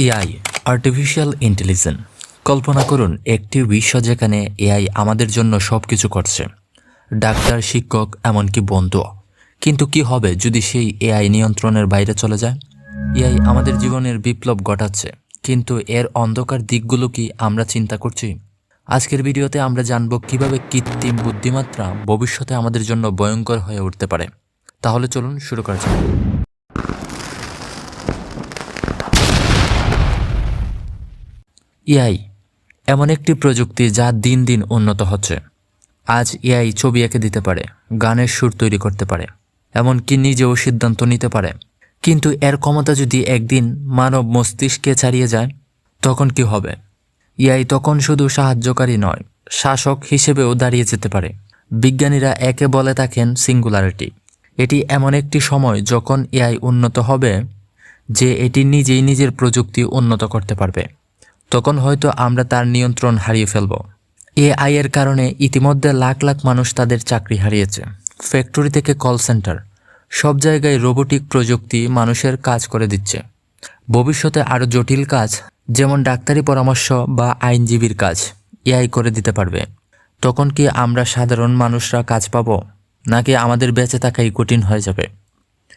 AI artificial intelligence কল্পনা করুন, একটি বিশ্ব যেখানে এআই আমাদের জন্য সব কিছু করছে। ডাক্তার, শিক্ষক, এমনকি বন্ধু। কিন্তু কি হবে যদি সেই এআই নিয়ন্ত্রণের বাইরে চলে যায়? এআই আমাদের জীবনের বিপ্লব ঘটাচ্ছে। কিন্তু এর অন্ধকার দিকগুলো কি আমরা চিন্তা করছি? আজকের ভিডিওতে আমরা জানব কীভাবে কৃত্রিম বুদ্ধিমাত্রা ভবিষ্যতে আমাদের জন্য ভয়ঙ্কর হয়ে উঠতে পারে। তাহলে চলুন শুরু করা যাক। এআই এমন একটি প্রযুক্তি যা দিন দিন উন্নত হচ্ছে। আজ এআই ছবি এঁকে দিতে পারে, গানের সুর তৈরি করতে পারে, এমনকি নিজেও সিদ্ধান্ত নিতে পারে। কিন্তু এর ক্ষমতা যদি একদিন মানব মস্তিষ্কে ছাড়িয়ে যায়, তখন কি হবে? এআই তখন শুধু সাহায্যকারী নয়, শাসক হিসেবেও দাঁড়িয়ে যেতে পারে। বিজ্ঞানীরা একে বলে থাকেন সিঙ্গুলারিটি এটি এমন একটি সময় যখন এআই উন্নত হবে, যে এটি নিজেই নিজের প্রযুক্তি উন্নত করতে পারবে। তখন হয়তো আমরা তার নিয়ন্ত্রণ হারিয়ে ফেলব। এআই এর কারণে ইতিমধ্যে লাখ লাখ মানুষ তাদের চাকরি হারিয়েছে। ফ্যাক্টরি থেকে কল সেন্টার, সব জায়গায় রোবোটিক প্রযুক্তি মানুষের কাজ করে দিচ্ছে। ভবিষ্যতে আরও জটিল কাজ, যেমন ডাক্তারি পরামর্শ বা আইনজীবীর কাজ, এআই করে দিতে পারবে। তখন কি আমরা সাধারণ মানুষরা কাজ পাব, নাকি আমাদের বেঁচে থাকাই কঠিন হয়ে যাবে?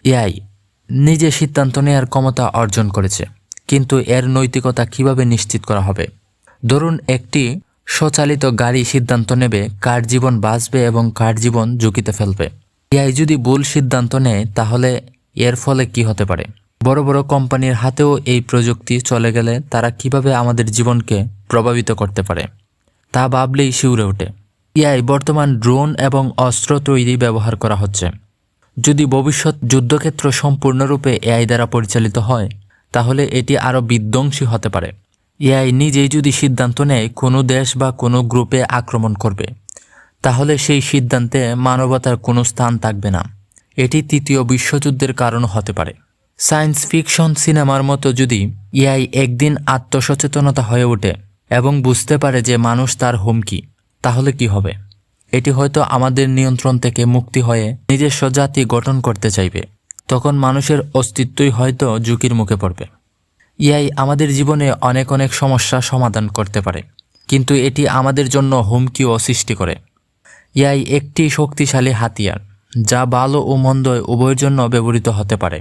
এআই নিজে সিদ্ধান্ত নেওয়ার ক্ষমতা অর্জন করেছে। কিন্তু এর নৈতিকতা কীভাবে নিশ্চিত করা হবে? ধরুন, একটি স্বচালিত গাড়ি সিদ্ধান্ত নেবে কার জীবন বাঁচবে এবং কার জীবন ঝুঁকিতে ফেলবে। এআই যদি ভুল সিদ্ধান্ত নেয়, তাহলে এর ফলে কি হতে পারে? বড় বড় কোম্পানির হাতেও এই প্রযুক্তি চলে গেলে তারা কীভাবে আমাদের জীবনকে প্রভাবিত করতে পারে, তা ভাবলেই শিউরে ওঠে। এআই বর্তমান ড্রোন এবং অস্ত্র তৈরি ব্যবহার করা হচ্ছে। যদি ভবিষ্যৎ যুদ্ধক্ষেত্র সম্পূর্ণরূপে এআই দ্বারা পরিচালিত হয় তাহলে এটি আরও বিধ্বংসী হতে পারে। এআই নিজেই যদি সিদ্ধান্ত নেয়, কোনো দেশ বা কোনো গ্রুপে আক্রমণ করবে, তাহলে সেই সিদ্ধান্তে মানবতার কোনো স্থান থাকবে না। এটি তৃতীয় বিশ্বযুদ্ধের কারণ হতে পারে। সায়েন্স ফিকশন সিনেমার মতো যদি এআই একদিন আত্মসচেতনতা হয়ে ওঠে এবং বুঝতে পারে যে মানুষ তার হুমকি, তাহলে কি হবে? এটি হয়তো আমাদের নিয়ন্ত্রণ থেকে মুক্তি হয়ে নিজস্ব জাতি গঠন করতে চাইবে। তখন মানুষের অস্তিত্বই হয়তো ঝুঁকির মুখে পড়বে। ইয়াই আমাদের জীবনে অনেক অনেক সমস্যা সমাধান করতে পারে, কিন্তু এটি আমাদের জন্য হুমকিও সৃষ্টি করে। ইয়াই একটি শক্তিশালী হাতিয়ার, যা ভালো ও মন্দ উভয়ের জন্য ব্যবহৃত হতে পারে।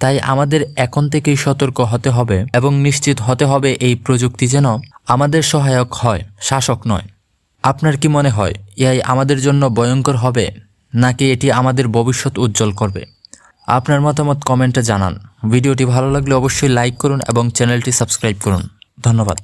তাই আমাদের এখন থেকেই সতর্ক হতে হবে এবং নিশ্চিত হতে হবে এই প্রযুক্তি যেন আমাদের সহায়ক হয়, শাসক নয়। আপনার কি মনে হয়, এআই আমাদের জন্য ভয়ঙ্কর হবে, নাকি এটি আমাদের ভবিষ্যৎ উজ্জ্বল করবে? আপনার মতামত কমেন্টে জানান। ভিডিওটি ভালো লাগলে অবশ্যই লাইক করুন এবং চ্যানেলটি সাবস্ক্রাইব করুন। ধন্যবাদ।